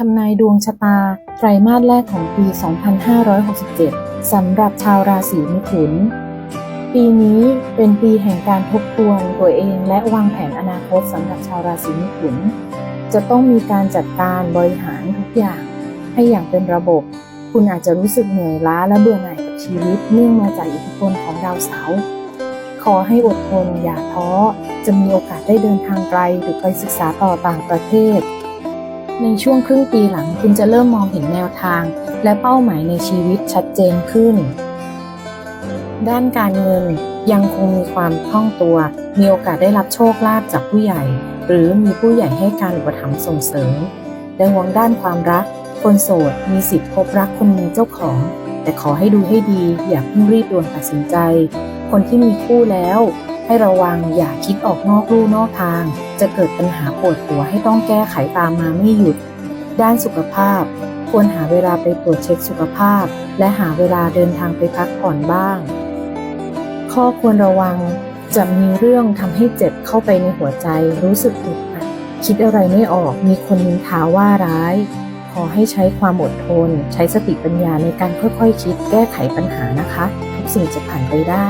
ทำนายดวงชะตา ไตรมาสแรกของปี 2567 สำหรับชาวราศีมิถุน ปีนี้เป็นปีแห่งการทบทวนตัวเองและวางแผนอนาคตสำหรับชาวราศีมิถุน จะต้องมีการจัดการบริหารทุกอย่าง ให้อย่างเป็นระบบ คุณอาจจะรู้สึกเหนื่อยล้าและเบื่อหน่ายกับชีวิตเนื่องมาจากอิทธิพลของดาวเสาร์ขอให้อดทนอย่าท้อ จะมีโอกาสได้เดินทางไกลหรือไปศึกษาต่อต่างประเทศ ในช่วงครึ่งปีหลังคุณจะเริ่มมองเห็นแนวทาง และเป้าหมายในชีวิตชัดเจนขึ้น ด้านการเงินยังคงมีความคล่องตัว มีโอกาสได้รับโชคลาภจากผู้ใหญ่ หรือมีผู้ใหญ่ให้การอุปถัมภ์ส่งเสริมในวงด้านความรัก คนโสดมีสิทธิ์พบรักคนมีเจ้าของ แต่ขอให้ดูให้ดีอย่าเพิ่งรีบด่วนตัดสินใจ คนที่มีคู่แล้ว ให้ระวังอย่าคิดออกนอกลู่นอกทาง จะเกิดปัญหาปวดหัวให้ต้องแก้ไขตามมาไม่หยุด ด้านสุขภาพ ควรหาเวลาไปตรวจเช็คสุขภาพ และหาเวลาเดินทางไปพักผ่อนบ้าง ข้อควรระวังจะมีเรื่องทำให้เจ็บเข้าไปในหัวใจรู้สึกอึดอัดคิดอะไรไม่ออกมีคนนินทาว่าร้ายขอให้ใช้ความอดทน ใช้สติปัญญาในการค่อยๆ คิดแก้ไขปัญหานะคะ ทุกสิ่งจะผ่านไปได้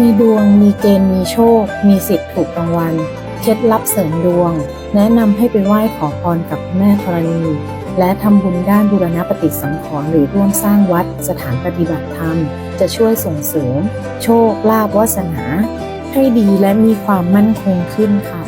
มีดวง มีเกณฑ์ มีโชค มีสิทธิ์ถูกรางวัล เคล็ดลับเสริมดวง แนะนำให้ไปไหว้ขอพรกับแม่ธรณี และทำบุญด้านบูรณปฏิสังขรณ์หรือร่วมสร้างวัด สถานปฏิบัติธรรม จะช่วยส่งเสริม โชคลาภวาสนา ให้ดีและมีความมั่นคงขึ้นค่ะ